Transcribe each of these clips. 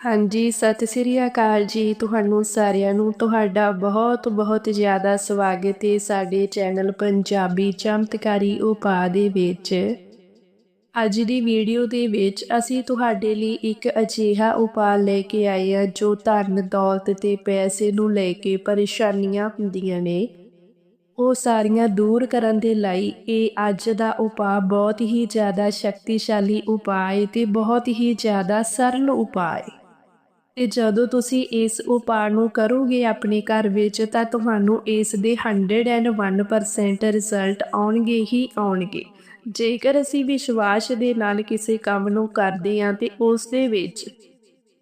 ਹਾਂਜੀ, ਸਤਿ ਸ੍ਰੀ ਅਕਾਲ ਜੀ ਤੁਹਾਨੂੰ ਸਾਰਿਆਂ ਨੂੰ। ਤੁਹਾਡਾ ਬਹੁਤ ਬਹੁਤ ਜ਼ਿਆਦਾ ਸਵਾਗਤ ਹੈ ਸਾਡੇ ਚੈਨਲ ਪੰਜਾਬੀ ਚਮਤਕਾਰੀ ਉਪਾਅ ਦੇ ਵਿੱਚ। ਅੱਜ ਦੀ ਵੀਡੀਓ ਦੇ ਵਿੱਚ ਅਸੀਂ ਤੁਹਾਡੇ ਲਈ ਇੱਕ ਅਜਿਹਾ ਉਪਾਅ ਲੈ ਕੇ ਆਏ ਹਾਂ ਜੋ ਧਨ, ਦੌਲਤ ਤੇ ਪੈਸੇ ਨੂੰ ਲੈ ਕੇ ਪਰੇਸ਼ਾਨੀਆਂ ਹੁੰਦੀਆਂ ਨੇ। ਉਹ ਸਾਰੀਆਂ ਦੂਰ ਕਰਨ ਦੇ ਲਈ ਇਹ ਅੱਜ ਦਾ ਉਪਾਅ ਬਹੁਤ ਹੀ ਜ਼ਿਆਦਾ ਸ਼ਕਤੀਸ਼ਾਲੀ ਉਪਾਅ ਹੈ ਤੇ ਬਹੁਤ ਹੀ ਜ਼ਿਆਦਾ ਸਰਲ ਉਪਾਅ ਹੈ। ਤੇ ਜਦੋਂ ਤੁਸੀਂ ਇਸ ਉਪਾਅ ਨੂੰ ਕਰੋਗੇ ਆਪਣੇ ਘਰ ਵਿੱਚ, ਤਾਂ ਤੁਹਾਨੂੰ ਇਸ ਦੇ 101% ਰਿਜ਼ਲਟ ਆਉਣਗੇ ਹੀ ਆਉਣਗੇ। ਜੇਕਰ ਅਸੀਂ ਵਿਸ਼ਵਾਸ ਦੇ ਨਾਲ ਕਿਸੇ ਕੰਮ ਨੂੰ ਕਰਦੇ ਹਾਂ, ਤੇ ਉਸ ਦੇ ਵਿੱਚ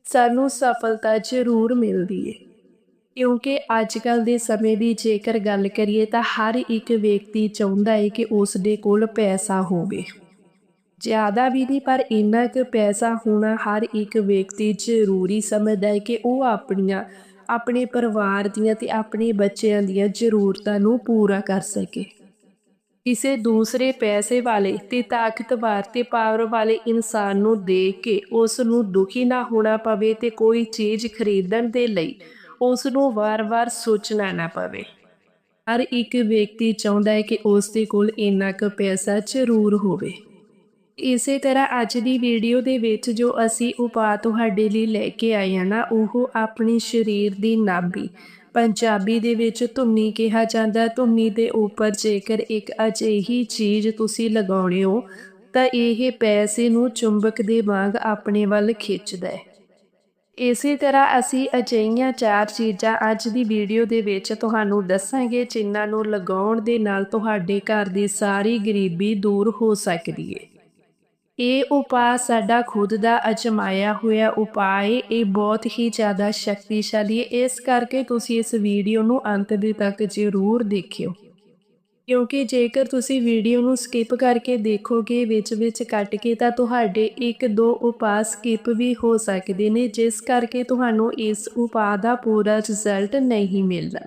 ਸਾਨੂੰ ਸਫਲਤਾ ਜ਼ਰੂਰ ਮਿਲਦੀ ਹੈ ਕਿਉਂਕਿ ਅੱਜ ਕੱਲ ਦੇ ਸਮੇਂ ਦੀ ਜੇਕਰ ਗੱਲ ਕਰੀਏ, ਤਾਂ ਹਰ ਇੱਕ ਵਿਅਕਤੀ ਚਾਹੁੰਦਾ ਹੈ ਕਿ ਉਸ ਦੇ ਕੋਲ ਪੈਸਾ ਹੋਵੇ। ਜ਼ਿਆਦਾ ਵੀ ਨਹੀਂ, ਪਰ ਇੰਨਾ ਕੁ ਪੈਸਾ ਹੋਣਾ ਹਰ ਇੱਕ ਵਿਅਕਤੀ ਜ਼ਰੂਰੀ ਸਮਝਦਾ ਹੈ ਕਿ ਉਹ ਆਪਣੀਆਂ, ਆਪਣੇ ਪਰਿਵਾਰ ਦੀਆਂ ਤੇ ਆਪਣੇ ਬੱਚਿਆਂ ਦੀਆਂ ਜ਼ਰੂਰਤਾਂ ਨੂੰ ਪੂਰਾ ਕਰ ਸਕੇ। ਕਿਸੇ ਦੂਸਰੇ ਪੈਸੇ ਵਾਲੇ ਤੇ ਤਾਕਤਵਰ ਤੇ ਪਾਵਰ ਵਾਲੇ ਇਨਸਾਨ ਨੂੰ ਦੇਖ ਕੇ ਉਸ ਨੂੰ ਦੁਖੀ ਨਾ ਹੋਣਾ ਪਵੇ ਤੇ ਕੋਈ ਚੀਜ਼ ਖਰੀਦਣ ਦੇ ਲਈ ਉਸ ਨੂੰ ਵਾਰ-ਵਾਰ ਸੋਚਣਾ ਨਾ ਪਵੇ। ਹਰ ਇੱਕ ਵਿਅਕਤੀ ਚਾਹੁੰਦਾ ਹੈ ਕਿ ਉਸ ਦੇ ਕੋਲ ਇੰਨਾ ਕੁ ਪੈਸਾ ਜ਼ਰੂਰ ਹੋਵੇ। ਇਸੇ ਤਰ੍ਹਾਂ ਅੱਜ ਦੀ ਵੀਡੀਓ ਦੇ ਵਿੱਚ ਜੋ ਅਸੀਂ ਉਪਾਅ ਤੁਹਾਡੇ ਲਈ ਲੈ ਕੇ ਆਏ ਹਾਂ ਨਾ, ਉਹ ਆਪਣੀ ਸਰੀਰ ਦੀ ਨਾਭੀ, ਪੰਜਾਬੀ ਦੇ ਵਿੱਚ ਧੁੰਨੀ ਕਿਹਾ ਜਾਂਦਾ। ਧੁੰਨੀ ਦੇ ਉੱਪਰ ਜੇਕਰ ਇੱਕ ਅਜਿਹੀ ਚੀਜ਼ ਤੁਸੀਂ ਲਗਾਉਣੇ ਹੋ, ਤਾਂ ਇਹ ਪੈਸੇ ਨੂੰ ਚੁੰਬਕ ਦੇ ਵਾਂਗ ਆਪਣੇ ਵੱਲ ਖਿੱਚਦਾ ਹੈ। ਇਸੇ ਤਰ੍ਹਾਂ ਅਸੀਂ ਅਜਿਹੀਆਂ ਚਾਰ ਚੀਜ਼ਾਂ ਅੱਜ ਦੀ ਵੀਡੀਓ ਦੇ ਵਿੱਚ ਤੁਹਾਨੂੰ ਦੱਸਾਂਗੇ, ਜਿਨ੍ਹਾਂ ਨੂੰ ਲਗਾਉਣ ਦੇ ਨਾਲ ਤੁਹਾਡੇ ਘਰ ਦੀ ਸਾਰੀ ਗਰੀਬੀ ਦੂਰ ਹੋ ਸਕਦੀ ਹੈ ਇਹ ਉਪਾਅ ਸਾਡਾ ਖੁਦ ਦਾ ਅਜਮਾਇਆ ਹੋਇਆ ਉਪਾਅ ਹੈ ਇਹ ਬਹੁਤ ਹੀ ਜ਼ਿਆਦਾ ਸ਼ਕਤੀਸ਼ਾਲੀ ਹੈ ਇਸ ਕਰਕੇ ਤੁਸੀਂ ਇਸ ਵੀਡੀਓ ਨੂੰ ਅੰਤ ਦੇ ਤੱਕ ਜ਼ਰੂਰ ਦੇਖਿਓ। ਕਿਉਂਕਿ ਜੇਕਰ ਤੁਸੀਂ ਵੀਡੀਓ ਨੂੰ ਸਕਿਪ ਕਰਕੇ ਦੇਖੋਗੇ ਵਿੱਚ ਵਿੱਚ ਕੱਟ ਕੇ, ਤਾਂ ਤੁਹਾਡੇ ਇੱਕ ਦੋ ਉਪਾਅ ਸਕਿਪ ਵੀ ਹੋ ਸਕਦੇ ਨੇ, ਜਿਸ ਕਰਕੇ ਤੁਹਾਨੂੰ ਇਸ ਉਪਾਅ ਦਾ ਪੂਰਾ ਰਿਜ਼ਲਟ ਨਹੀਂ ਮਿਲਦਾ।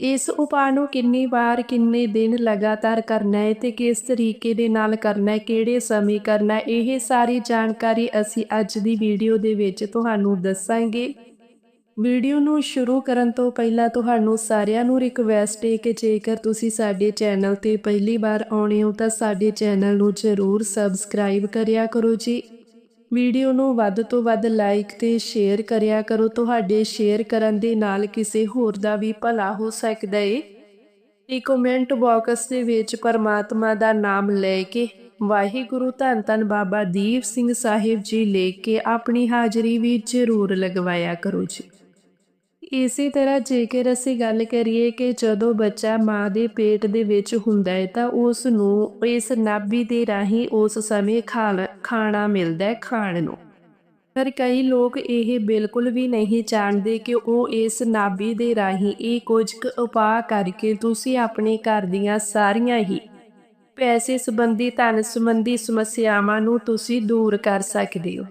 ਇਸ ਉਪਾਅ ਨੂੰ ਕਿੰਨੀ ਵਾਰ, ਕਿੰਨੇ ਦਿਨ ਲਗਾਤਾਰ ਕਰਨਾ ਹੈ ਤੇ ਕਿਸ ਤਰੀਕੇ ਦੇ ਨਾਲ ਕਰਨਾ ਹੈ, ਕਿਹੜੇ ਸਮੇਂ ਕਰਨਾ ਹੈ, ਇਹ ਸਾਰੀ ਜਾਣਕਾਰੀ ਅਸੀਂ ਅੱਜ ਦੀ ਵੀਡੀਓ ਦੇ ਵਿੱਚ ਤੁਹਾਨੂੰ ਦੱਸਾਂਗੇ। ਵੀਡੀਓ ਨੂੰ ਸ਼ੁਰੂ ਕਰਨ ਤੋਂ ਪਹਿਲਾਂ ਤੁਹਾਨੂੰ ਸਾਰਿਆਂ ਨੂੰ ਰਿਕਵੈਸਟ ਹੈ ਕਿ ਜੇਕਰ ਤੁਸੀਂ ਸਾਡੇ ਚੈਨਲ ਤੇ ਪਹਿਲੀ ਵਾਰ ਆਉਣੇ ਹੋ ਤਾਂ ਸਾਡੇ ਚੈਨਲ ਨੂੰ ਜ਼ਰੂਰ ਸਬਸਕ੍ਰਾਈਬ ਕਰਿਆ ਕਰੋ ਜੀ। ਵੀਡੀਓ ਨੂੰ ਵੱਧ ਤੋਂ ਵੱਧ ਲਾਈਕ ਤੇ ਸ਼ੇਅਰ ਕਰਿਆ ਕਰੋ। ਤੁਹਾਡੇ ਸ਼ੇਅਰ ਕਰਨ ਦੇ ਨਾਲ ਕਿਸੇ ਹੋਰ ਦਾ ਵੀ ਭਲਾ ਹੋ ਸਕਦਾ ਏ। ਇਹ ਕਮੈਂਟ ਬਾਕਸ ਦੇ ਵਿੱਚ ਪਰਮਾਤਮਾ ਦਾ ਨਾਮ ਲੈ ਕੇ, ਵਾਹਿਗੁਰੂ ਧੰਨ ਧੰਨ ਬਾਬਾ ਦੀਪ ਸਿੰਘ ਸਾਹਿਬ ਜੀ ਲੈ ਕੇ ਆਪਣੀ ਹਾਜ਼ਰੀ ਵੀ ਜ਼ਰੂਰ ਲਗਵਾਇਆ ਕਰੋ ਜੀ। ਇਸੇ ਤਰ੍ਹਾਂ ਜੇਕਰ ਅਸੀਂ ਗੱਲ ਕਰੀਏ ਕਿ ਜਦੋਂ ਬੱਚਾ ਮਾਂ ਦੇ ਪੇਟ ਦੇ ਵਿੱਚ ਹੁੰਦਾ ਹੈ ਤਾਂ ਉਸ ਨੂੰ ਇਸ ਨਾਭੀ ਦੇ ਰਾਹੀਂ ਉਸ ਸਮੇਂ ਖਾਣਾ ਮਿਲਦਾ ਹੈ ਖਾਣ ਨੂੰ। ਪਰ ਕਈ ਲੋਕ ਇਹ ਬਿਲਕੁਲ ਵੀ ਨਹੀਂ ਜਾਣਦੇ ਕਿ ਉਹ ਇਸ ਨਾਭੀ ਦੇ ਰਾਹੀਂ ਇਹ ਕੁਝ ਕੁ ਉਪਾਅ ਕਰਕੇ ਤੁਸੀਂ ਆਪਣੇ ਘਰ ਦੀਆਂ ਸਾਰੀਆਂ ਹੀ ਪੈਸੇ ਸੰਬੰਧੀ, ਧਨ ਸੰਬੰਧੀ ਸਮੱਸਿਆਵਾਂ ਨੂੰ ਤੁਸੀਂ ਦੂਰ ਕਰ ਸਕਦੇ ਹੋ।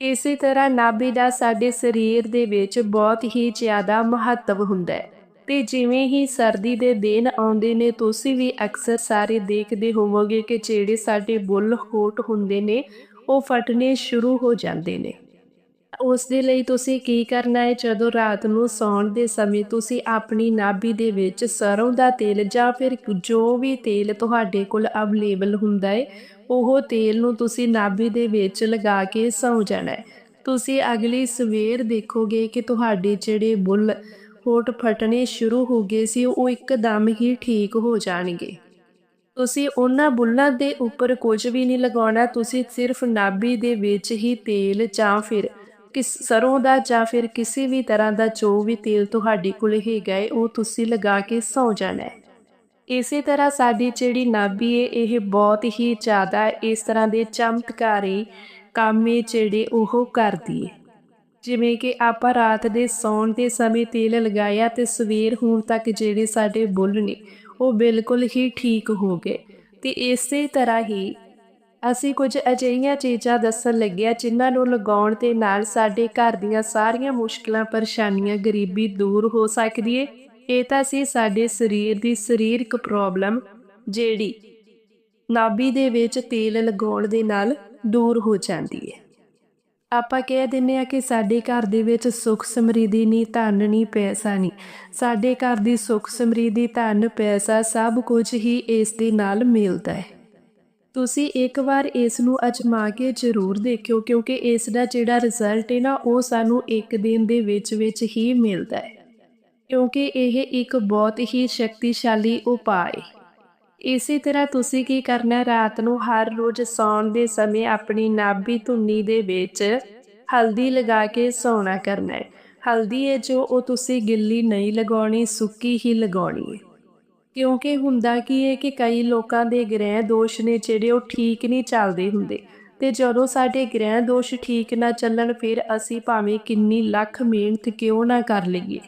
ਇਸੇ ਤਰ੍ਹਾਂ ਨਾਭੀ ਦਾ ਸਾਡੇ ਸਰੀਰ ਦੇ ਵਿੱਚ ਬਹੁਤ ਹੀ ਜ਼ਿਆਦਾ ਮਹੱਤਵ ਹੁੰਦਾ ਹੈ। ਤੇ ਜਿਵੇਂ ਹੀ ਸਰਦੀ ਦੇ ਦਿਨ ਆਉਂਦੇ ਨੇ, ਤੁਸੀਂ ਵੀ ਅਕਸਰ ਸਾਰੇ ਦੇਖਦੇ ਹੋਵੋਗੇ ਕਿ ਜਿਹੜੇ ਸਾਡੇ ਬੁੱਲ ਹੋਟ ਹੁੰਦੇ ਨੇ, ਉਹ ਫਟਨੇ ਸ਼ੁਰੂ ਹੋ ਜਾਂਦੇ ਨੇ। ਉਸ ਦੇ ਲਈ ਤੁਸੀਂ ਕੀ ਕਰਨਾ ਹੈ? ਜਦੋਂ ਰਾਤ ਨੂੰ ਸੌਣ ਦੇ ਸਮੇਂ ਤੁਸੀਂ ਆਪਣੀ ਨਾਭੀ ਦੇ ਵਿੱਚ ਸਰੋਂ ਦਾ ਤੇਲ ਜਾਂ ਫਿਰ ਜੋ ਵੀ ਤੇਲ ਤੁਹਾਡੇ ਕੋਲ ਅਵੇਲੇਬਲ ਹੁੰਦਾ ਹੈ, ਉਹ ਤੇਲ ਨੂੰ ਤੁਸੀਂ ਨਾਭੀ ਦੇ ਵਿੱਚ ਲਗਾ ਕੇ ਸੌਂ ਜਾਣਾ ਹੈ। ਤੁਸੀਂ ਅਗਲੀ ਸਵੇਰ ਦੇਖੋਗੇ ਕਿ ਤੁਹਾਡੇ ਜਿਹੜੇ ਬੁੱਲ ਹੋਟ ਫਟਣੇ ਸ਼ੁਰੂ ਹੋ ਗਏ ਸੀ, ਉਹ ਇੱਕਦਮ ਹੀ ਠੀਕ ਹੋ ਜਾਣਗੇ। ਤੁਸੀਂ ਉਹਨਾਂ ਬੁੱਲਾਂ ਦੇ ਉੱਪਰ ਕੁਝ ਵੀ ਨਹੀਂ ਲਗਾਉਣਾ, ਤੁਸੀਂ ਸਿਰਫ ਨਾਭੀ ਦੇ ਵਿੱਚ ਹੀ ਤੇਲ ਜਾਂ ਫਿਰ ਕਿਸ, ਸਰੋਂ ਦਾ ਜਾਂ ਫਿਰ ਕਿਸੇ ਵੀ ਤਰ੍ਹਾਂ ਦਾ ਜੋ ਵੀ ਤੇਲ ਤੁਹਾਡੇ ਕੋਲ ਹੈਗਾ ਹੈ ਉਹ ਤੁਸੀਂ ਲਗਾ ਕੇ ਸੌ ਜਾਣਾ ਹੈ ਇਸੇ ਤਰ੍ਹਾਂ ਸਾਡੀ ਜਿਹੜੀ ਨਾਭੀ ਹੈ ਇਹ ਬਹੁਤ ਹੀ ਜ਼ਿਆਦਾ ਇਸ ਤਰ੍ਹਾਂ ਦੇ ਚਮਤਕਾਰੀ ਕੰਮ ਜਿਹੜੇ ਉਹ ਕਰਦੀ ਹੈ ਜਿਵੇਂ ਕਿ ਆਪਾਂ ਰਾਤ ਦੇ ਸੌਣ ਦੇ ਸਮੇਂ ਤੇਲ ਲਗਾਇਆ ਤੇ ਸਵੇਰ ਹੋਣ ਤੱਕ ਜਿਹੜੇ ਸਾਡੇ ਬੁੱਲ ਨੇ, ਉਹ ਬਿਲਕੁਲ ਹੀ ਠੀਕ ਹੋ ਗਏ। ਤੇ ਇਸੇ ਤਰ੍ਹਾਂ ਹੀ ਅਸੀਂ ਕੁਝ ਅਜਿਹੀਆਂ ਚੀਜ਼ਾਂ ਦੱਸਣ ਲੱਗਿਆ ਜਿਨ੍ਹਾਂ ਨੂੰ ਲਗਾਉਣ ਦੇ ਨਾਲ ਸਾਡੇ ਘਰ ਦੀਆਂ ਸਾਰੀਆਂ ਮੁਸ਼ਕਲਾਂ, ਪਰੇਸ਼ਾਨੀਆਂ ਗਰੀਬੀ ਦੂਰ ਹੋ ਸਕਦੀ ਏ। ਇਹ ਤਾਂ ਸੀ ਸਾਡੇ ਸਰੀਰ ਦੀ ਸਰੀਰਕ ਪ੍ਰੋਬਲਮ, ਜਿਹੜੀ ਨਾਭੀ ਦੇ ਵਿੱਚ ਤੇਲ ਲਗਾਉਣ ਦੇ ਨਾਲ ਦੂਰ ਹੋ ਜਾਂਦੀ ਹੈ ਆਪਾਂ ਕਹਿ ਦਿੰਨੇ ਆ ਕਿ ਸਾਡੇ ਘਰ ਦੇ ਵਿੱਚ ਸੁੱਖ ਸਮਰਿੱਧੀ ਨਹੀਂ ਧਨ ਨਹੀਂ ਪੈਸਾ ਨਹੀਂ ਸਾਡੇ ਘਰ ਦੀ ਸੁੱਖ ਸਮਰਿੱਧੀ, ਧਨ, ਪੈਸਾ ਸਭ ਕੁਝ ਹੀ ਇਸ ਦੇ ਨਾਲ ਮਿਲਦਾ ਹੈ ਤੁਸੀਂ ਇੱਕ ਵਾਰ ਇਸ ਨੂੰ ਅਜਮਾ ਕੇ ਜ਼ਰੂਰ ਦੇਖਿਓ, ਕਿਉਂਕਿ ਇਸ ਦਾ ਜਿਹੜਾ ਰਿਜ਼ਲਟ ਹੈ ਨਾ, ਉਹ ਸਾਨੂੰ ਇੱਕ ਦਿਨ ਦੇ ਵਿੱਚ ਵਿੱਚ ਹੀ ਮਿਲਦਾ ਹੈ। ਕਿਉਂਕਿ ਇਹ ਇੱਕ ਬਹੁਤ ਹੀ ਸ਼ਕਤੀਸ਼ਾਲੀ ਉਪਾਅ ਹੈ ਇਸੇ ਤਰ੍ਹਾਂ ਤੁਸੀਂ ਕੀ ਕਰਨਾ, ਰਾਤ ਨੂੰ ਹਰ ਰੋਜ਼ ਸੌਣ ਦੇ ਸਮੇਂ ਆਪਣੀ ਨਾਭੀ ਧੁੰਨੀ ਦੇ ਵਿੱਚ ਹਲਦੀ ਲਗਾ ਕੇ ਸੌਣਾ ਕਰਨਾ ਹੈ। ਹਲਦੀ ਹੈ ਜੋ ਉਹ ਤੁਸੀਂ ਗਿੱਲੀ ਨਹੀਂ ਲਗਾਉਣੀ, ਸੁੱਕੀ ਹੀ ਲਗਾਉਣੀ ਹੈ ਕਿਉਂਕਿ ਹੁੰਦਾ ਕੀ ਹੈ ਕਿ ਕਈ ਲੋਕਾਂ ਦੇ ਗ੍ਰਹਿ ਦੋਸ਼ ਨੇ ਜਿਹੜੇ ਉਹ ਠੀਕ ਨਹੀਂ ਚੱਲਦੇ ਹੁੰਦੇ। ਤੇ ਜਦੋਂ ਸਾਡੇ ਗ੍ਰਹਿ ਦੋਸ਼ ਠੀਕ ਨਾ ਚੱਲਣ, ਫਿਰ ਅਸੀਂ ਭਾਵੇਂ ਕਿੰਨੀ ਲੱਖ ਮਿਹਨਤ ਕਿਉਂ ਨਾ ਕਰ ਲਈਏ?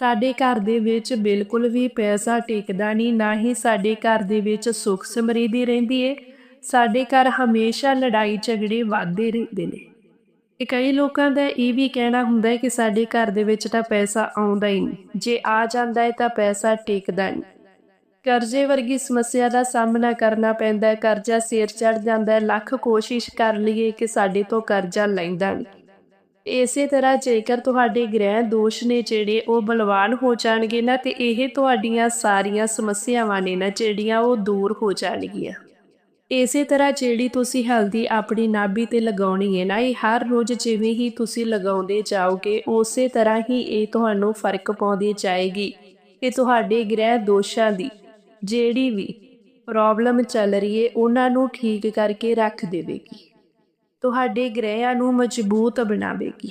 ਸਾਡੇ ਘਰ ਦੇ ਵਿੱਚ ਬਿਲਕੁਲ ਵੀ ਪੈਸਾ ਟਿਕਦਾ ਨਹੀਂ, ਨਾ ਹੀ ਸਾਡੇ ਘਰ ਦੇ ਵਿੱਚ ਸੁੱਖ ਸਮਰਿੱਧੀ ਰਹਿੰਦੀ ਏ। ਸਾਡੇ ਘਰ ਹਮੇਸ਼ਾ ਲੜਾਈ ਝਗੜੇ ਵੱਧਦੇ ਰਹਿੰਦੇ ਨੇ। ਤੇ ਕਈ ਲੋਕਾਂ ਦਾ ਇਹ ਵੀ ਕਹਿਣਾ ਹੁੰਦਾ ਹੈ ਕਿ ਸਾਡੇ ਘਰ ਦੇ ਵਿੱਚ ਤਾਂ ਪੈਸਾ ਆਉਂਦਾ ਹੀ ਨਹੀਂ। ਜੇ ਆ ਜਾਂਦਾ ਹੈ ਤਾਂ ਪੈਸਾ ਟਿਕਦਾ ਨਹੀਂ। ਕਰਜ਼ੇ ਵਰਗੀ ਸਮੱਸਿਆ ਦਾ ਸਾਹਮਣਾ ਕਰਨਾ ਪੈਂਦਾ ਹੈ। ਕਰਜ਼ਾ ਸਿਰ ਚੜ ਜਾਂਦਾ ਹੈ। ਲੱਖ ਕੋਸ਼ਿਸ਼ ਕਰ ਲਈਏ ਕਿ ਸਾਡੇ ਤੋਂ ਕਰਜ਼ਾ ਲੈਂਦਾ ਨਹੀਂ। ਇਸੇ ਤਰ੍ਹਾਂ ਜੇਕਰ ਤੁਹਾਡੇ ਗ੍ਰਹਿ ਦੋਸ਼ ਨੇ ਜਿਹੜੇ ਉਹ ਬਲਵਾਨ ਹੋ ਜਾਣਗੇ ਨਾ, ਤੇ ਇਹ ਤੁਹਾਡੀਆਂ ਸਾਰੀਆਂ ਸਮੱਸਿਆਵਾਂ ਨੇ ਨਾ, ਜਿਹੜੀਆਂ ਉਹ ਦੂਰ ਹੋ ਜਾਣਗੀਆਂ। ਇਸੇ ਤਰ੍ਹਾਂ ਜਿਹੜੀ ਤੁਸੀਂ ਹਲਦੀ ਆਪਣੀ ਨਾਭੀ ਤੇ ਲਗਾਉਣੀ ਹੈ ਨਾ, ਇਹ ਹਰ ਰੋਜ਼ ਜਿਵੇਂ ਹੀ ਤੁਸੀਂ ਲਗਾਉਂਦੇ ਜਾਓਗੇ, ਉਸੇ ਤਰ੍ਹਾਂ ਹੀ ਇਹ ਤੁਹਾਨੂੰ ਫ਼ਰਕ ਪਾਉਂਦੀ ਜਾਏਗੀ। ਇਹ ਤੁਹਾਡੇ ਗ੍ਰਹਿ ਦੋਸ਼ਾਂ ਦੀ ਜਿਹੜੀ ਵੀ ਪ੍ਰੋਬਲਮ ਚੱਲ ਰਹੀ ਏ, ਉਹਨਾਂ ਨੂੰ ਠੀਕ ਕਰਕੇ ਰੱਖ ਦੇਵੇਗੀ। ਤੁਹਾਡੇ ਗ੍ਰਹਿਆਂ ਨੂੰ ਮਜ਼ਬੂਤ ਬਣਾਵੇਗੀ।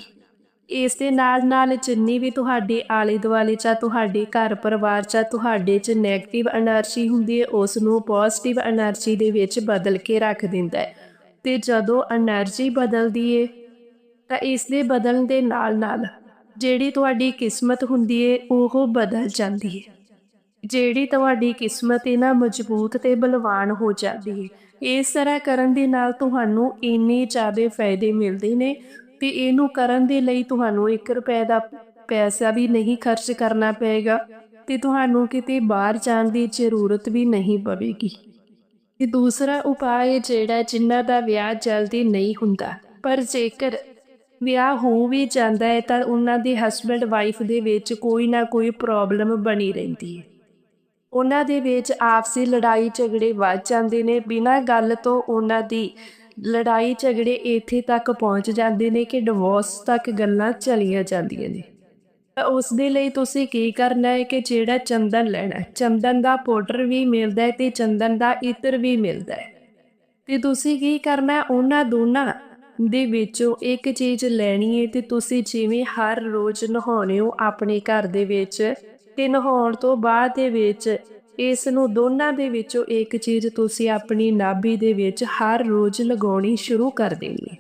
ਇਸ ਦੇ ਨਾਲ ਨਾਲ ਜਿੰਨੀ ਵੀ ਤੁਹਾਡੇ ਆਲੇ ਦੁਆਲੇ ਜਾਂ ਤੁਹਾਡੇ ਘਰ ਪਰਿਵਾਰ ਜਾਂ ਤੁਹਾਡੇ 'ਚ 네ਗੇਟਿਵ એનર્ਜੀ ਹੁੰਦੀ ਹੈ ਉਸ ਨੂੰ ਪੋਜ਼ਿਟਿਵ એનર્ਜੀ ਦੇ ਵਿੱਚ ਬਦਲ ਕੇ ਰੱਖ ਦਿੰਦਾ ਹੈ ਤੇ ਜਦੋਂ એનર્ਜੀ ਬਦਲਦੀ ਏ, ਤਾਂ ਇਸ ਦੇ ਬਦਲਣ ਦੇ ਨਾਲ ਨਾਲ ਜਿਹੜੀ ਤੁਹਾਡੀ ਕਿਸਮਤ ਹੁੰਦੀ ਏ, ਉਹ ਬਦਲ ਜਾਂਦੀ ਏ। ਜਿਹੜੀ ਤੁਹਾਡੀ ਕਿਸਮਤ ਇਹਨਾਂ ਮਜ਼ਬੂਤ ਤੇ ਬਲਵਾਨ ਹੋ ਜਾਂਦੀ ਹੈ। ਇਸ ਤਰ੍ਹਾਂ ਕਰਨ ਦੇ ਨਾਲ ਤੁਹਾਨੂੰ ਇੰਨੇ ਜ਼ਿਆਦਾ ਫਾਇਦੇ ਮਿਲਦੇ ਨੇ ਤੇ ਇਹਨੂੰ ਕਰਨ ਦੇ ਲਈ ਤੁਹਾਨੂੰ 1 ਰੁਪਏ ਦਾ ਪੈਸਾ ਵੀ ਨਹੀਂ ਖਰਚ ਕਰਨਾ ਪਏਗਾ ਤੇ ਤੁਹਾਨੂੰ ਕਿਤੇ ਬਾਹਰ ਜਾਣ ਦੀ ਜ਼ਰੂਰਤ ਵੀ ਨਹੀਂ ਪਵੇਗੀ। ਤੇ ਦੂਸਰਾ ਉਪਾਅ ਜਿਹੜਾ ਜਿਨ੍ਹਾਂ ਦਾ ਵਿਆਹ ਜਲਦੀ ਨਹੀਂ ਹੁੰਦਾ, ਪਰ ਜੇਕਰ ਵਿਆਹ ਹੋ ਵੀ ਜਾਂਦਾ ਹੈ ਤਾਂ ਉਹਨਾਂ ਦੇ ਹਸਬੰਡ ਵਾਈਫ ਦੇ ਵਿੱਚ ਕੋਈ ਨਾ ਕੋਈ ਪ੍ਰੋਬਲਮ ਬਣੀ ਰਹਿੰਦੀ ਹੈ। ਉਹਨਾਂ ਦੇ ਵਿੱਚ ਆਪਸੀ ਲੜਾਈ ਝਗੜੇ ਵੱਧ ਜਾਂਦੇ ਨੇ। ਬਿਨਾਂ ਗੱਲ ਤੋਂ ਉਹਨਾਂ ਦੀ ਲੜਾਈ ਝਗੜੇ ਇੱਥੇ ਤੱਕ ਪਹੁੰਚ ਜਾਂਦੇ ਨੇ ਕਿ ਡਿਵੋਰਸ ਤੱਕ ਗੱਲਾਂ ਚਲੀਆਂ ਜਾਂਦੀਆਂ ਨੇ। ਤਾਂ ਉਸ ਦੇ ਲਈ ਤੁਸੀਂ ਕੀ ਕਰਨਾ ਹੈ ਕਿ ਜਿਹੜਾ ਚੰਦਨ ਲੈਣਾ ਹੈ। ਚੰਦਨ ਦਾ ਪਾਊਡਰ ਵੀ ਮਿਲਦਾ ਹੈ ਤੇ ਚੰਦਨ ਦਾ ਇਤਰ ਵੀ ਮਿਲਦਾ ਹੈ। ਤੇ ਤੁਸੀਂ ਕੀ ਕਰਨਾ ਹੈ? ਉਹਨਾਂ ਦੋਨਾਂ ਦੇ ਵਿੱਚੋਂ ਇੱਕ ਚੀਜ਼ ਲੈਣੀ ਹੈ ਤੇ ਤੁਸੀਂ ਜਿਵੇਂ ਹਰ ਰੋਜ਼ ਨਹਾਉਣੇ ਹੋ ਆਪਣੇ ਘਰ ਦੇ ਵਿੱਚ ਤੇ ਨਹਾਉਣ ਤੋਂ ਬਾਅਦ ਦੇ ਵਿੱਚ ਇਸ ਨੂੰ ਦੋਨਾਂ ਦੇ ਵਿੱਚੋਂ ਇੱਕ ਚੀਜ਼ ਤੁਸੀਂ ਆਪਣੀ ਨਾਭੀ ਦੇ ਵਿੱਚ ਹਰ ਰੋਜ਼ ਲਗਾਉਣੀ ਸ਼ੁਰੂ ਕਰ ਦੇਣੀ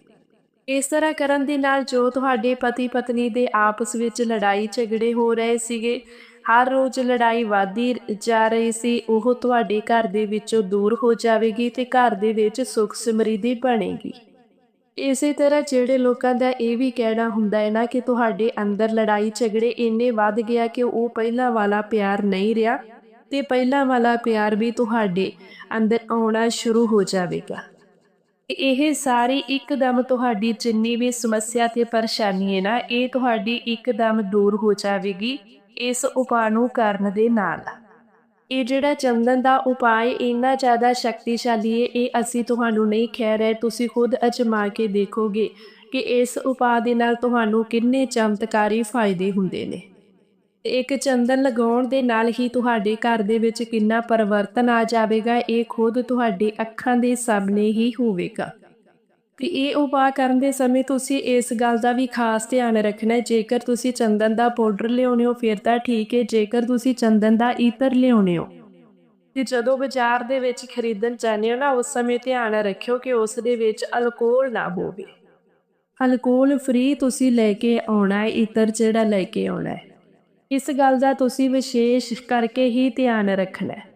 ਇਸ ਤਰ੍ਹਾਂ ਕਰਨ ਦੇ ਨਾਲ ਜੋ ਤੁਹਾਡੇ ਪਤੀ ਪਤਨੀ ਦੇ ਆਪਸ ਵਿੱਚ ਲੜਾਈ ਝਗੜੇ ਹੋ ਰਹੇ ਸੀਗੇ, ਹਰ ਰੋਜ਼ ਲੜਾਈ ਵਧਦੀ ਜਾ ਰਹੀ ਸੀ, ਉਹ ਤੁਹਾਡੇ ਘਰ ਦੇ ਵਿੱਚੋਂ ਦੂਰ ਹੋ ਜਾਵੇਗੀ ਤੇ ਘਰ ਦੇ ਵਿੱਚ ਸੁੱਖ ਸਮਰਿੱਧੀ ਬਣੇਗੀ। ਇਸੇ ਤਰ੍ਹਾਂ ਜਿਹੜੇ ਲੋਕਾਂ ਦਾ ਇਹ ਵੀ ਕਹਿਣਾ ਹੁੰਦਾ ਹੈ ਨਾ ਕਿ ਤੁਹਾਡੇ ਅੰਦਰ ਲੜਾਈ ਝਗੜੇ ਇੰਨੇ ਵੱਧ ਗਿਆ ਕਿ ਉਹ ਪਹਿਲਾਂ ਵਾਲਾ ਪਿਆਰ ਨਹੀਂ ਰਿਹਾ ਤੇ ਪਹਿਲਾਂ ਵਾਲਾ ਪਿਆਰ ਵੀ ਤੁਹਾਡੇ ਅੰਦਰ ਆਉਣਾ ਸ਼ੁਰੂ ਹੋ ਜਾਵੇਗਾ। ਇਹ ਸਾਰੀ ਇੱਕਦਮ ਤੁਹਾਡੀ ਜਿੰਨੀ ਵੀ ਸਮੱਸਿਆ ਤੇ ਪਰੇਸ਼ਾਨੀ ਹੈ ਨਾ, ਇਹ ਤੁਹਾਡੀ ਇੱਕਦਮ ਦੂਰ ਹੋ ਜਾਵੇਗੀ ਇਸ ਉਪਾਅ ਨੂੰ ਕਰਨ ਦੇ ਨਾਲ। ਇਹ ਜਿਹੜਾ ਚੰਦਨ ਦਾ ਉਪਾਅ ਇੰਨਾ ਜ਼ਿਆਦਾ ਸ਼ਕਤੀਸ਼ਾਲੀ ਹੈ, ਇਹ ਅਸੀਂ ਤੁਹਾਨੂੰ ਨਹੀਂ ਕਹਿ ਰਹੇ, ਤੁਸੀਂ ਖੁਦ ਅਜਮਾ ਕੇ ਦੇਖੋਗੇ ਕਿ ਇਸ ਉਪਾਅ ਦੇ ਨਾਲ ਤੁਹਾਨੂੰ ਕਿੰਨੇ ਚਮਤਕਾਰੀ ਫਾਇਦੇ ਹੁੰਦੇ ਨੇ। ਇੱਕ ਚੰਦਨ ਲਗਾਉਣ ਦੇ ਨਾਲ ਹੀ ਤੁਹਾਡੇ ਘਰ ਦੇ ਵਿੱਚ ਕਿੰਨਾ ਪਰਿਵਰਤਨ ਆ ਜਾਵੇਗਾ, ਇਹ ਖੁਦ ਤੁਹਾਡੀ ਅੱਖਾਂ ਦੇ ਸਾਹਮਣੇ ਹੀ ਹੋਵੇਗਾ। ਤੇ ਇਹ ਉਪਾਅ ਕਰਨ ਦੇ ਸਮੇਂ ਤੁਸੀਂ ਇਸ ਗੱਲ ਦਾ ਵੀ ਖਾਸ ਧਿਆਨ ਰੱਖਣਾ ਹੈ। ਜੇਕਰ ਤੁਸੀਂ ਚੰਦਨ ਦਾ ਪਾਊਡਰ ਲਿਆਉਣੇ ਹੋ, ਫਿਰ ਤਾਂ ਠੀਕ ਹੈ। ਜੇਕਰ ਤੁਸੀਂ ਚੰਦਨ ਦਾ ਈਤਰ ਲਿਆਉਣੇ ਹੋ। ਤੇ ਜਦੋਂ ਬਾਜ਼ਾਰ ਦੇ ਵਿੱਚ ਖਰੀਦਣ ਜਾਂਦੇ ਹੋ ਨਾ, ਉਸ ਸਮੇਂ ਧਿਆਨ ਰੱਖਿਓ ਕਿ ਉਸ ਦੇ ਵਿੱਚ ਅਲਕੋਹਲ ਨਾ ਹੋਵੇ ਅਲਕੋਹਲ ਫ੍ਰੀ ਤੁਸੀਂ ਲੈ ਕੇ ਆਉਣਾ ਹੈ, ਈਤਰ ਜਿਹੜਾ ਲੈ ਕੇ ਆਉਣਾ ਹੈ। ਇਸ ਗੱਲ ਦਾ ਤੁਸੀਂ ਵਿਸ਼ੇਸ਼ ਕਰਕੇ ਹੀ ਧਿਆਨ ਰੱਖਣਾ ਹੈ।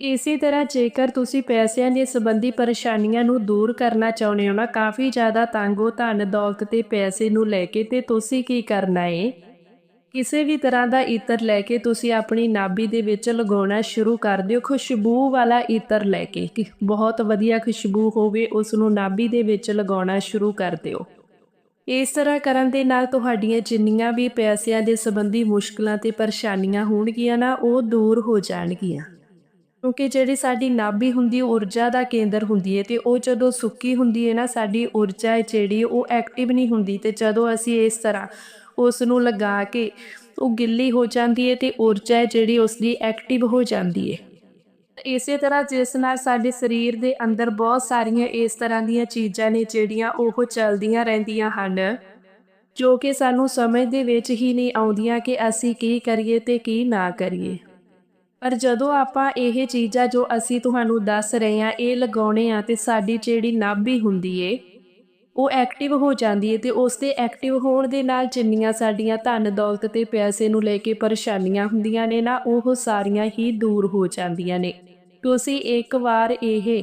ਇਸੇ ਤਰ੍ਹਾਂ ਜੇਕਰ ਤੁਸੀਂ ਪੈਸਿਆਂ ਦੇ ਸੰਬੰਧੀ ਪਰੇਸ਼ਾਨੀਆਂ ਨੂੰ ਦੂਰ ਕਰਨਾ ਚਾਹੁੰਦੇ ਹੋ ਨਾ, ਕਾਫੀ ਜ਼ਿਆਦਾ ਤੰਗ ਹੋ ਧਨ ਦੌਲਤ ਤੇ ਪੈਸੇ ਨੂੰ ਲੈ ਕੇ, ਤੇ ਤੁਸੀਂ ਕੀ ਕਰਨਾ ਏ? ਕਿਸੇ ਵੀ ਤਰ੍ਹਾਂ ਦਾ ਇਤਰ ਲੈ ਕੇ ਤੁਸੀਂ ਆਪਣੀ ਨਾਭੀ ਦੇ ਵਿੱਚ ਲਗਾਉਣਾ ਸ਼ੁਰੂ ਕਰ ਦਿਓ। ਖੁਸ਼ਬੂ ਵਾਲਾ ਇਤਰ ਲੈ ਕੇ ਕਿ ਬਹੁਤ ਵਧੀਆ ਖੁਸ਼ਬੂ ਹੋਵੇ, ਉਸ ਨੂੰ ਨਾਭੀ ਦੇ ਵਿੱਚ ਲਗਾਉਣਾ ਸ਼ੁਰੂ ਕਰ ਦਿਓ। ਇਸ ਤਰ੍ਹਾਂ ਕਰਨ ਦੇ ਨਾਲ ਤੁਹਾਡੀਆਂ ਜਿੰਨੀਆਂ ਵੀ ਪੈਸਿਆਂ ਦੇ ਸੰਬੰਧੀ ਮੁਸ਼ਕਲਾਂ ਤੇ ਪਰੇਸ਼ਾਨੀਆਂ ਹੋਣਗੀਆਂ ਨਾ, ਉਹ ਦੂਰ ਹੋ ਜਾਣਗੀਆਂ। ਕਿਉਂਕਿ ਜਿਹੜੀ ਸਾਡੀ ਨਾਭੀ ਹੁੰਦੀ ਹੈ ਊਰਜਾ ਦਾ ਕੇਂਦਰ ਹੁੰਦੀ ਹੈ ਤੇ ਉਹ ਜਦੋਂ ਸੁੱਕੀ ਹੁੰਦੀ ਹੈ ਨਾ, ਸਾਡੀ ਊਰਜਾ ਹੈ ਜਿਹੜੀ, ਉਹ ਐਕਟਿਵ ਨਹੀਂ ਹੁੰਦੀ ਤੇ ਜਦੋਂ ਅਸੀਂ ਇਸ ਤਰ੍ਹਾਂ ਉਸ ਨੂੰ ਲਗਾ ਕੇ ਉਹ ਗਿੱਲੀ ਹੋ ਜਾਂਦੀ ਹੈ ਤੇ ਊਰਜਾ ਹੈ ਜਿਹੜੀ, ਉਸ ਦੀ ਐਕਟਿਵ ਹੋ ਜਾਂਦੀ ਹੈ ਇਸੇ ਤਰ੍ਹਾਂ ਜਿਸ ਨਾਲ ਸਾਡੇ ਸਰੀਰ ਦੇ ਅੰਦਰ ਬਹੁਤ ਸਾਰੀਆਂ ਇਸ ਤਰ੍ਹਾਂ ਦੀਆਂ ਚੀਜ਼ਾਂ ਨੇ ਜਿਹੜੀਆਂ ਉਹ ਚੱਲਦੀਆਂ ਰਹਿੰਦੀਆਂ ਹਨ, ਜੋ ਕਿ ਸਾਨੂੰ ਸਮਝ ਦੇ ਵਿੱਚ ਹੀ ਨਹੀਂ ਆਉਂਦੀਆਂ ਕਿ ਅਸੀਂ ਕੀ ਕਰੀਏ ਤੇ ਕੀ ਨਾ ਕਰੀਏ। ਪਰ ਜਦੋਂ ਆਪਾਂ ਇਹ ਚੀਜ਼ਾਂ ਜੋ ਅਸੀਂ ਤੁਹਾਨੂੰ ਦੱਸ ਰਹੇ ਹਾਂ, ਇਹ ਲਗਾਉਣੇ ਆ ਤੇ ਸਾਡੀ ਜਿਹੜੀ ਨਾਭੀ ਹੁੰਦੀ ਏ, ਉਹ ਐਕਟਿਵ ਹੋ ਜਾਂਦੀ ਏ ਤੇ ਉਸ ਦੇ ਐਕਟਿਵ ਹੋਣ ਦੇ ਨਾਲ ਜਿੰਨੀਆਂ ਸਾਡੀਆਂ ਧਨ ਦੌਲਤ ਤੇ ਪੈਸੇ ਨੂੰ ਲੈ ਕੇ ਪਰੇਸ਼ਾਨੀਆਂ ਹੁੰਦੀਆਂ ਨੇ ਨਾ, ਉਹ ਸਾਰੀਆਂ ਹੀ ਦੂਰ ਹੋ ਜਾਂਦੀਆਂ ਨੇ। ਤੁਸੀਂ ਇੱਕ ਵਾਰ ਇਹ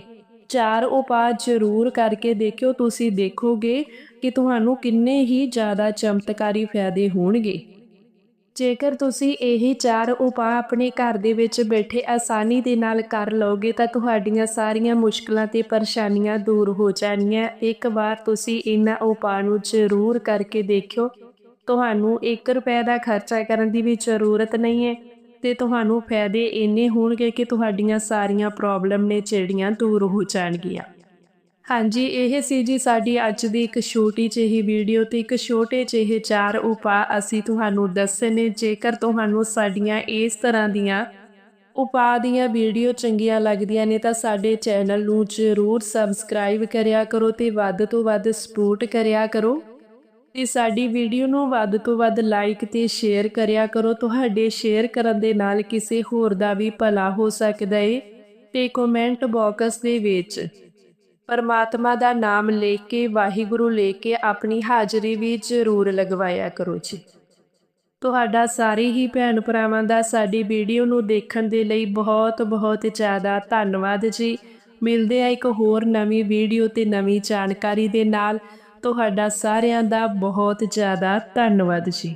ਚਾਰ ਉਪਾਅ ਜ਼ਰੂਰ ਕਰਕੇ ਦੇਖਿਓ, ਤੁਸੀਂ ਦੇਖੋਗੇ ਕਿ ਤੁਹਾਨੂੰ ਕਿੰਨੇ ਹੀ ਜ਼ਿਆਦਾ ਚਮਤਕਾਰੀ ਫਾਇਦੇ ਹੋਣਗੇ। ਜੇਕਰ ਤੁਸੀਂ ਇਹ ਚਾਰ ਉਪਾਅ ਆਪਣੇ ਘਰ ਦੇ ਵਿੱਚ ਬੈਠੇ ਆਸਾਨੀ ਦੇ ਨਾਲ ਕਰ ਲਓਗੇ ਤਾਂ ਤੁਹਾਡੀਆਂ ਸਾਰੀਆਂ ਮੁਸ਼ਕਲਾਂ ਤੇ ਪਰੇਸ਼ਾਨੀਆਂ ਦੂਰ ਹੋ ਜਾਣਗੀਆਂ ਇੱਕ ਵਾਰ ਤੁਸੀਂ ਇਹਨਾਂ ਉਪਾਅ ਨੂੰ ਜ਼ਰੂਰ ਕਰਕੇ ਦੇਖਿਓ। ਤੁਹਾਨੂੰ 1 ਰੁਪਏ ਦਾ ਖਰਚਾ ਕਰਨ ਦੀ ਵੀ ਜ਼ਰੂਰਤ ਨਹੀਂ ਹੈ ਤੇ ਤੁਹਾਨੂੰ ਫਾਇਦੇ ਇੰਨੇ ਹੋਣਗੇ ਕਿ ਤੁਹਾਡੀਆਂ ਸਾਰੀਆਂ ਪ੍ਰੋਬਲਮ ਨੇ ਜਿਹੜੀਆਂ ਦੂਰ ਹੋ ਜਾਣਗੀਆਂ। ਹਾਂਜੀ, ਇਹ ਸੀ ਜੀ ਸਾਡੀ ਅੱਜ ਦੀ ਇੱਕ ਛੋਟੀ ਜਿਹੀ ਵੀਡੀਓ ਤੇ ਇੱਕ ਛੋਟੇ ਜਿਹੇ ਚਾਰ ਉਪਾਅ ਅਸੀਂ ਤੁਹਾਨੂੰ ਦੱਸੇ ਨੇ। ਜੇਕਰ ਤੁਹਾਨੂੰ ਸਾਡੀਆਂ ਇਸ ਤਰ੍ਹਾਂ ਦੀਆਂ ਉਪਾਅ ਦੀਆਂ ਵੀਡੀਓ ਚੰਗੀਆਂ ਲੱਗਦੀਆਂ ਨੇ ਤਾਂ ਸਾਡੇ ਚੈਨਲ ਨੂੰ ਜ਼ਰੂਰ ਸਬਸਕ੍ਰਾਈਬ ਕਰਿਆ ਕਰੋ ਤੇ ਵੱਧ ਤੋਂ ਵੱਧ ਸਪੋਰਟ ਕਰਿਆ ਕਰੋ। ਤੇ ਸਾਡੀ ਵੀਡੀਓ ਨੂੰ ਵੱਧ ਤੋਂ ਵੱਧ ਲਾਈਕ ਤੇ ਸ਼ੇਅਰ ਕਰਿਆ ਕਰੋ। ਤੁਹਾਡੇ ਸ਼ੇਅਰ ਕਰਨ ਦੇ ਨਾਲ ਕਿਸੇ ਹੋਰ ਦਾ ਵੀ ਭਲਾ ਹੋ ਸਕਦਾ ਏ ਤੇ ਕਮੈਂਟ ਬਾਕਸ ਦੇ ਵਿੱਚ ਪਰਮਾਤਮਾ ਦਾ ਨਾਮ ਲੈ ਕੇ, ਵਾਹਿਗੁਰੂ ਲੈ ਕੇ ਆਪਣੀ ਹਾਜ਼ਰੀ ਵੀ ਜ਼ਰੂਰ ਲਗਵਾਇਆ ਕਰੋ ਜੀ। ਤੁਹਾਡਾ ਸਾਰੇ ਹੀ ਭੈਣ ਭਰਾਵਾਂ ਦਾ ਸਾਡੀ ਵੀਡੀਓ ਨੂੰ ਦੇਖਣ ਦੇ ਲਈ ਬਹੁਤ ਬਹੁਤ ਜ਼ਿਆਦਾ ਧੰਨਵਾਦ ਜੀ। ਮਿਲਦੇ ਆ ਇੱਕ ਹੋਰ ਨਵੀਂ ਵੀਡੀਓ ਤੇ ਨਵੀਂ ਜਾਣਕਾਰੀ ਦੇ ਨਾਲ। ਤੁਹਾਡਾ ਸਾਰਿਆਂ ਦਾ ਬਹੁਤ ਜ਼ਿਆਦਾ ਧੰਨਵਾਦ ਜੀ।